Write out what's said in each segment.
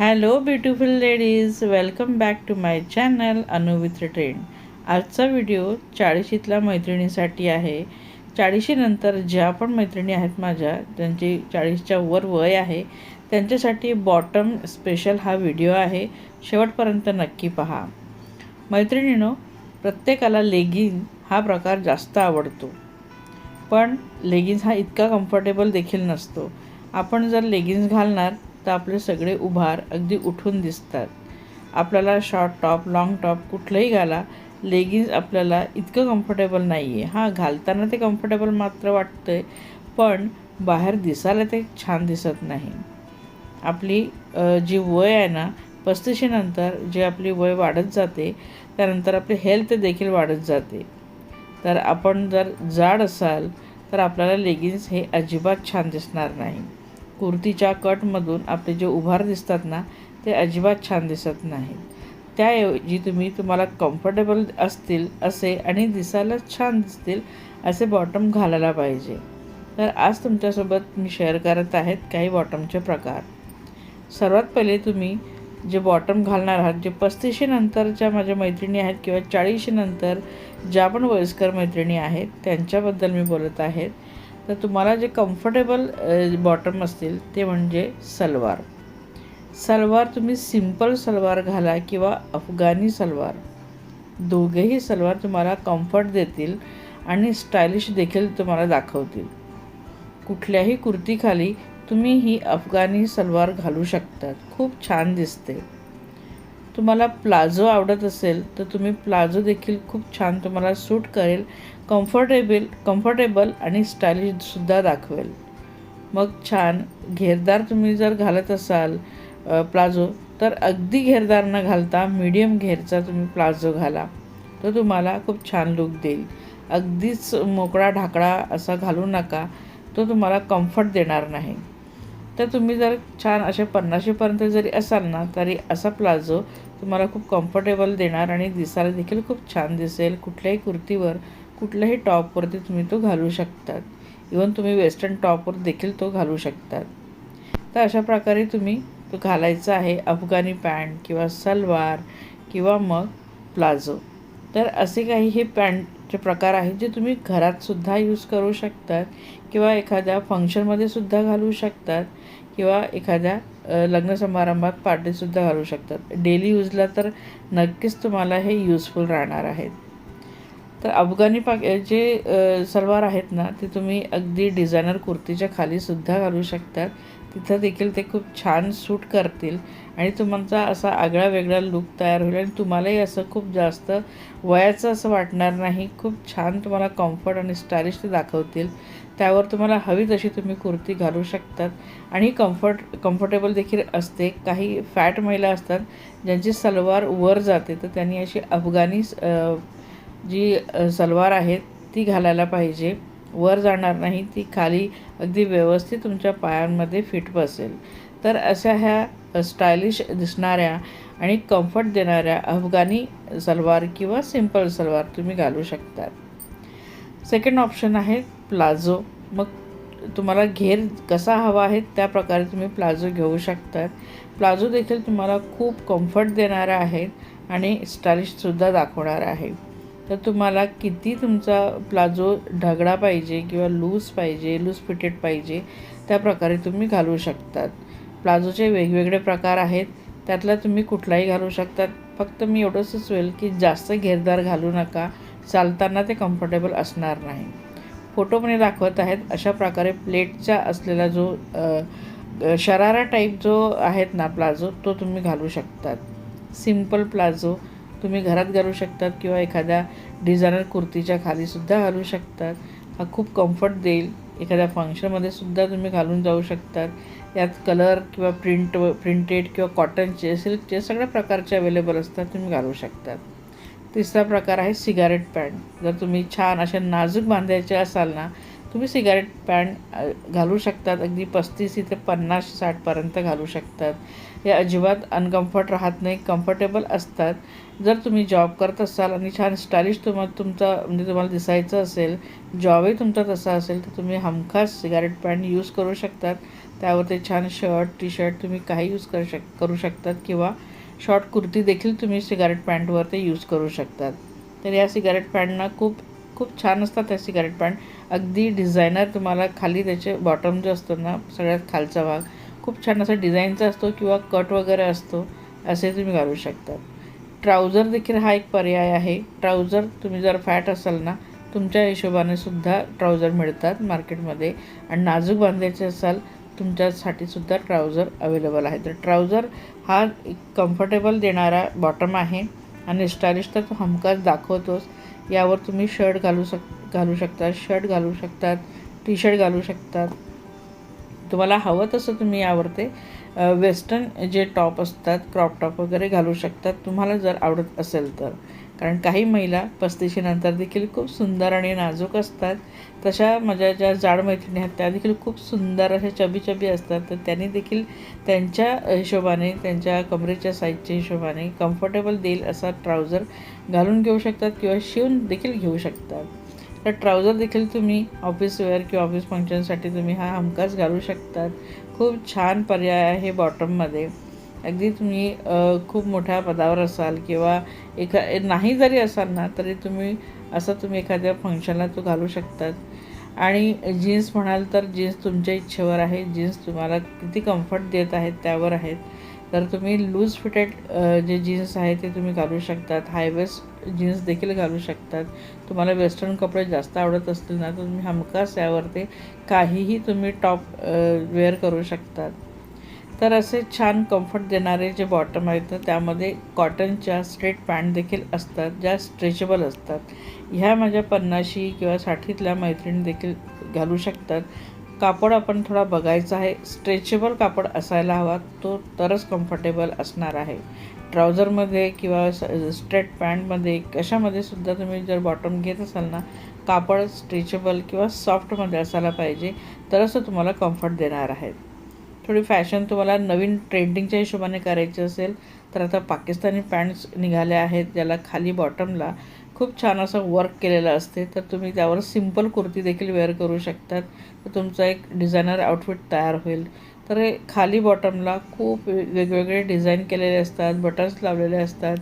Hello beautiful ladies welcome back to my channel Anu with trend आजचा video चाळीशीतल्या मैत्रिणीसाठी आहे. चाळीशीनंतर ज्या पण मैत्रिणी आहेत माझ्या ज्यांची चाळीसच्या वर वय आहे त्यांच्यासाठी बॉटम स्पेशल हा व्हिडिओ आहे. शेवटपर्यंत नक्की पहा. मैत्रिणीनो प्रत्येकाला लेगिन हा प्रकार जास्त आवडतो. पण लेगिन्स हा इतका कम्फर्टेबल देखील नसतो. आपण जर लेगिन्स घालणार तर आपले सगळे उभार अगदी उठून दिसतात. आपल्याला शॉर्ट टॉप लाँग टॉप कुठलंही घाला लेगिन्स आपल्याला इतकं कम्फर्टेबल नाही आहे हां घालताना ते कम्फर्टेबल मात्र वाटतं आहे पण बाहेर दिसायला ते छान दिसत नाही. आपली जी वय आहे ना पस्तीशीनंतर जे आपली वय वाढत जाते त्यानंतर आपली हेल्थ देखील वाढत जाते. तर आपण जर जाड असाल तर आपल्याला लेगिन्स हे अजिबात छान दिसणार नाही. कुर्तीच्या कटमधून आपले जे उभार दिसतात ना ते अजिबात छान दिसत नाहीत. त्याऐवजी तुम्ही तुम्हाला कम्फर्टेबल असतील असे आणि दिसायला छान दिसतील असे बॉटम घालायला पाहिजे. तर आज तुमच्यासोबत मी शेअर करत आहेत काही बॉटमचे प्रकार. सर्वात पहिले तुम्ही जे बॉटम घालणार आहात जे पस्तीसशेनंतरच्या माझ्या मैत्रिणी आहेत किंवा चाळीसशेनंतर ज्या पण वयस्कर मैत्रिणी आहेत त्यांच्याबद्दल मी बोलत आहेत तर तुम्हाला जे कम्फर्टेबल बॉटम असतील ते म्हणजे सलवार. सलवार तुम्ही सिंपल सलवार घाला किंवा अफगाणी सलवार. दोघेही सलवार तुम्हाला कम्फर्ट देतील आणि स्टायलिश देखील तुम्हाला दाखवतील. कुठल्याही कुर्तीखाली तुम्ही ही अफगाणी सलवार घालू शकतात. खूप छान दिसते. तुम्हाला प्लाझो आवडत असेल तर तुम्ही प्लाझो देखील खूप छान तुम्हाला सूट करेल कम्फर्टेबल कम्फर्टेबल आणि स्टायलिशसुद्धा दाखवेल. मग छान घेरदार तुम्ही जर घालत असाल प्लाझो तर अगदी घेरदार न घालता मीडियम घेरचा तुम्ही प्लाझो घाला. तो तुम्हाला खूप छान लुक देईल. अगदीच मोकळा ढाकळा असा घालू नका. तो तुम्हाला कम्फर्ट देणार नाही. तर तुम्ही जर छान असे पन्नाशीपर्यंत जरी असाल ना तरी असा प्लाझो तुम्हाला खूप कम्फर्टेबल देणार आणि दिसायला देखील खूप छान दिसेल. कुठल्याही कुर्तीवर कुठल्याही टॉपवरती तुम्ही तो घालू शकतात. इवन तुम्ही वेस्टर्न टॉपवर देखील तो घालू शकतात. तर अशा प्रकारे तुम्ही तो घालायचा आहे अफगाणी पॅन्ट किंवा सलवार किंवा मग प्लाझो. तर असे काही हे पॅन्टचे प्रकार आहेत जे तुम्ही घरातसुद्धा यूज करू शकतात किंवा एखाद्या फंक्शनमध्ये सुद्धा घालू शकतात किंवा एखाद्या लग्न समारंभात पार्टीसुद्धा घालू शकतात. डेली यूजला तर नक्कीच तुम्हाला हे युजफुल राहणार आहेत तर अफगाणी पाक जे सलवार आहेत ना ते तुम्ही अगदी डिझायनर कुर्तीच्या खालीसुद्धा घालू शकतात. तिथं देखील ते खूप छान सूट करतील. आणि तुमचा असा आगळा वेगळा लुक तयार होईल आणि तुम्हालाही असं खूप जास्त वयाचं असं वाटणार नाही. खूप छान तुम्हाला कम्फर्ट आणि स्टायलिश ते दाखवतील. त्यावर तुम्हाला हवी तशी तुम्ही कुर्ती घालू शकतात. आणि कम्फर्ट कम्फर्टेबल देखील असते. काही फॅट महिला असतात ज्यांची सलवार वर जाते. तर त्यांनी अशी अफगाणी जी सलवार आहे ती घालायला पाहिजे. वर जाणार नाही ती खाली अगदी व्यवस्थित तुमच्या पायांमध्ये फिट बसेल. तर अशा ह्या स्टायलिश दिसणाऱ्या आणि कम्फर्ट देणाऱ्या अफगाणी सलवार किंवा सिंपल सलवार तुम्ही घालू शकतात. सेकंड ऑप्शन आहे प्लाझो. मग तुम्हाला घेर कसा हवा आहे त्या प्रकारे तुम्ही प्लाझो घेऊ शकतात. प्लाझो देखील तुम्हाला खूप कम्फर्ट देणारा आहे आणि स्टायलिशसुद्धा दाखवणार आहे. तर तुम्हाला किती तुमचा प्लाझो ढगडा पाहिजे किंवा लूज पाहिजे लूज फिटेड पाहिजे त्या प्रकारे तुम्ही घालू शकतात. प्लाझोचे वेगवेगळे प्रकार आहेत. त्यातला तुम्ही कुठलाही घालू शकतात. फक्त मी एवढं सुचवेल की जास्त घेरदार घालू नका. चालताना ते कम्फर्टेबल असणार नाही. फोटोमध्ये दाखवत आहेत. अशा प्रकारे प्लेटचा असलेला जो शरारा टाईप जो आहेत ना प्लाझो तो तुम्ही घालू शकतात. Simple palazzo. तुम्ही घरात घालू शकतात किंवा एखाद्या डिझायनर कुर्तीच्या खालीसुद्धा घालू शकतात. हा खूप कम्फर्ट देईल. एखाद्या फंक्शनमध्ये सुद्धा तुम्ही घालून जाऊ शकतात. यात कलर किंवा प्रिंट प्रिंटेड किंवा कॉटनचे सिल्कचे सगळ्या प्रकारचे अवेलेबल असतात तुम्ही घालू शकतात. तिसरा प्रकार आहे सिगारेट पॅन्ट जर तुम्ही छान असे नाजूक बांधायचे असाल ना तुम्ही सिगारेट पॅन्ट घालू शकतात. अगदी पस्तीस ते पन्नास साठपर्यंत घालू शकतात. या अजिबात अनकम्फर्ट राहत नाही. कम्फर्टेबल असतात. जर तुम्ही जॉब करत असाल आणि छान स्टाईलिश तुम्हाला तुमचा म्हणजे तुम्हाला दिसायचं असेल जॉबही तुमचा तसा असेल तर तुम्ही हमखास सिगारेट पॅन्ट यूज करू शकतात. त्यावरती छान शर्ट टी शर्ट तुम्ही काही यूज करू शक करू शकतात किंवा शॉर्ट कुर्ती देखील तुम्ही सिगारेट पॅन्टवरती यूज करू शकतात. तर या सिगारेट पॅन्टना खूप खूप छान असतात त्या सिगारेट पॅन्ट अगदी डिझायनर तुम्हाला खाली त्याचे बॉटम जो असतो ना सगळ्यात खालचा भाग खूप छान असा डिझाईनचा असतो किंवा कट वगैरे असतो असे तुम्ही घालू शकतात ट्राउझर देखील हा एक पर्याय आहे. ट्राउझर तुम्ही जर फॅट असाल ना तुमच्या हिशोबाने सुद्धा ट्राउझर मिळतात मार्केटमध्ये आणि नाजूक बांधायचे असाल तुमच्यासाठी सुद्धा ट्राउझर अवेलेबल आहे. तर ट्राउझर हा कम्फर्टेबल देणारा बॉटम आहे. आणि स्टायलिश तर तो हमखास दाखवतोच यावर तुम्ही शर्ट घालू शक घालू शकता शर्ट घालू शकतात टी शर्ट घालू शकतात. तुम्हाला हवं तसं तुम्ही यावर ते वेस्टर्न जे टॉप असतात क्रॉप टॉप वगैरे घालू शकतात. तुम्हाला जर आवडत असेल तर. कारण काही महिला पस्तीशीनंतर देखील खूप सुंदर आणि नाजूक असतात. तशा माझ्या ज्या जाड मैत्रिणी आहेत त्या देखील खूप सुंदर अशा चबी चबी असतात. तर त्यांनी देखील त्यांच्या हिशोबाने त्यांच्या कमरेच्या साईजच्या हिशोबाने कम्फर्टेबल देईल असा ट्राउझर घालून घेऊ शकतात किंवा शिवून देखील घेऊ शकतात. तर ट्राउझर देखील तुम्ही ऑफिस वेअर किंवा ऑफिस फंक्शनसाठी तुम्ही हा हमखास घालू शकतात. खूप छान पर्याय आहे बॉटममध्ये अगदी तुम्ही खूप मोठ्या पदावर असाल किंवा एखा नाही जरी असाल ना तरी तुम्ही असं तुम्ही एखाद्या फंक्शनला तो घालू शकतात. आणि जीन्स म्हणाल तर जीन्स तुमच्या इच्छेवर आहे जीन्स तुम्हाला किती कम्फर्ट देत आहेत त्यावर आहेत. तर तुम्ही लूज फिटेड जे जीन्स आहे ते तुम्ही घालू शकतात. हायवेस्ट जीन्स देखील घालू शकतात. तुम्हाला वेस्टर्न कपडे जास्त आवडत असतील ना तर तुम्ही हमखास यावरती काहीही तुम्ही टॉप वेअर करू शकतात. तर असे छान कम्फर्ट देणारे जे बॉटम आहेत तर त्यामध्ये कॉटनच्या स्ट्रेट पॅन्ट देखील असतात ज्या स्ट्रेचेबल असतात. ह्या माझ्या पन्नाशी किंवा साठीतल्या मैत्रिणी देखील घालू शकतात. कापड आपण थोडा बघायचा आहे. स्ट्रेचेबल कापड असायला हवा तो तरच कम्फर्टेबल असणार आहे. ट्राउझरमध्ये किंवा स्ट्रेट पॅन्टमध्ये कशामध्ये सुद्धा तुम्ही जर बॉटम घेत असाल ना कापड स्ट्रेचेबल किंवा सॉफ्टमध्ये असायला पाहिजे तरच तो तुम्हाला कम्फर्ट देणार आहेत थोडी फॅशन तुम्हाला नवीन ट्रेंडिंगच्या हिशोबाने करायची असेल तर आता पाकिस्तानी पॅन्ट्स निघाल्या आहेत ज्याला खाली बॉटमला खूप छान असं वर्क केलेलं असते तर तुम्ही त्यावर सिंपल कुर्ती देखील वेअर करू शकतात. तर तुमचा एक डिझायनर आउटफिट तयार होईल. तर हे खाली बॉटमला खूप वेगवेगळे डिझाईन केलेले असतात बटन्स लावलेले असतात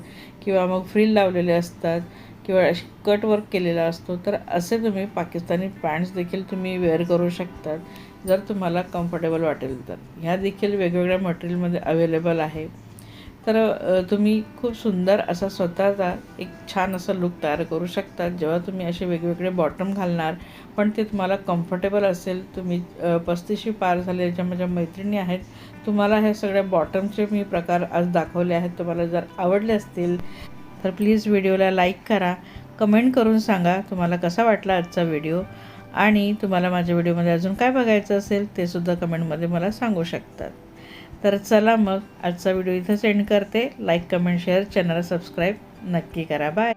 किंवा मग फ्रील लावलेले असतात. किंवा अशी कट वर्क केलेला असतो तर असे तुम्ही पाकिस्तानी पॅन्ट्स देखील तुम्ही वेअर करू शकतात जर तुम्हाला कम्फर्टेबल वाटेल तर. ह्या देखील वेगवेगळ्या मटेरियलमध्ये अवेलेबल आहे. तर तुम्ही खूप सुंदर असा स्वतःचा एक छान असा लुक तयार करू शकतात. जेव्हा तुम्ही असे वेगवेगळे बॉटम घालणार पण ते तुम्हाला कम्फर्टेबल असेल तुम्ही पस्तीशी पार झाले ज्या माझ्या मैत्रिणी आहेत तुम्हाला हे सगळ्या बॉटमचे मी प्रकार आज दाखवले आहेत. तुम्हाला जर आवडले असतील तर प्लीज व्हिडिओला लाईक करा कमेंट करून सांगा तुम्हाला कसा वाटला आजचा व्हिडिओ आणि तुम्हाला माझ्या व्हिडिओमध्ये अजून काय बघायचं असेल ते सुद्धा कमेंटमध्ये मला सांगू शकतात. तर चला मग आजचा व्हिडिओ इथं सेंड करते. Like comment share channel subscribe नक्की करा. बाय